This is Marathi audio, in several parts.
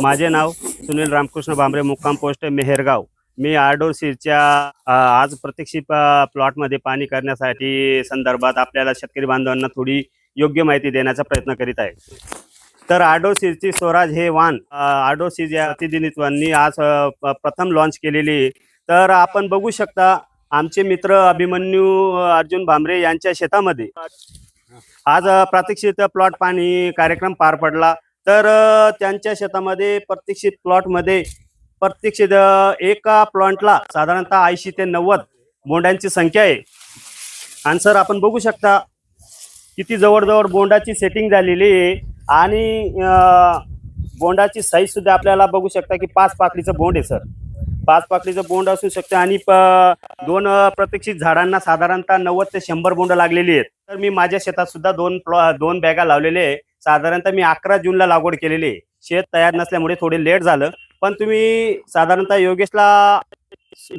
माझे नाव सुनील रामकृष्ण भांबरे मुक्काम पोस्ट मेहेरगाव. मी आरडोर सीरच्या आज प्रत्यक्षित प्लॉटमध्ये पाणी करण्यासाठी संदर्भात आपल्याला शेतकरी बांधवांना थोडी योग्य माहिती देण्याचा प्रयत्न करीत आहे. तर आरडोर सीरची स्वराज हे वाहन आरडोर सीर या प्रतिनिधित्वांनी आज प्रथम लॉन्च केलेली. आहे. तर आपण बघू शकता आमचे मित्र अभिमन्यू अर्जुन भांबरे यांच्या शेतामध्ये आज प्रात्यक्षित प्लॉट पाणी कार्यक्रम पार पडला. तर त्यांच्या शेतामध्ये प्रत्यक्षित प्लॉटमध्ये प्रत्यक्षित एका प्लॉटला साधारणतः ऐंशी ते नव्वद बोंडांची संख्या आहे. आणि सर आपण बघू शकता. किती जवळजवळ बोंडाची सेटिंग झालेली आहे आणि बोंडाची साईज सुद्धा आपल्याला बघू शकता की पाच पाकळीचं बोंड आहे सर पाच पाकळीचं बोंड असू शकतं आणि प- दोन प्रत्यक्षित झाडांना साधारणतः नव्वद ते शंभर बोंड लागलेली आहेत. तर मी माझ्या शेतात सुद्धा दोन प्लॉ दोन बॅगा लावलेले आहे. साधारणतः मी अकरा जूनला लागवड केलेली आहे. शेत तयार नसल्यामुळे थोडे लेट झालं. पण तुम्ही साधारणतः योगेशला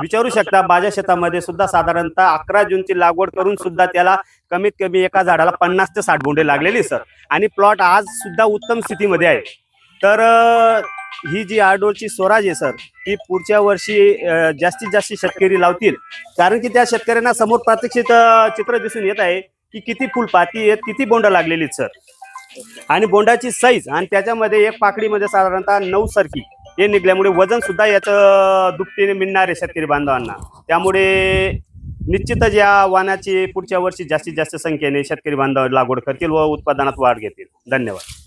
विचारू शकता माझ्या शेतामध्ये सुद्धा साधारणतः अकरा जूनची लागवड करून सुद्धा त्याला कमीत कमी एका झाडाला पन्नास ते साठ बोंडे लागलेली सर. आणि प्लॉट आज सुद्धा उत्तम स्थितीमध्ये आहे. तर ही जी आडोळची स्वराज आहे सर ती पुढच्या वर्षी जास्तीत जास्त शेतकरी लावतील. कारण की त्या शेतकऱ्यांना समोर प्रात्यक्षित चित्र दिसून येत आहे. की किती फुलपाती आहेत किती बोंड लागलेली सर? आणि बोंडाची साईज आणि त्याच्यामध्ये एक पाकडीमध्ये साधारणतः नऊ सारखी हे निघल्यामुळे वजन सुद्धा याचं दुपटीने मिळणार आहे शेतकरी बांधवांना. त्यामुळे निश्चितच या वाहनाची पुढच्या वर्षी जास्तीत जास्त संख्येने शेतकरी बांधव लागवड करतील व उत्पादनात वाढ घेतील. धन्यवाद.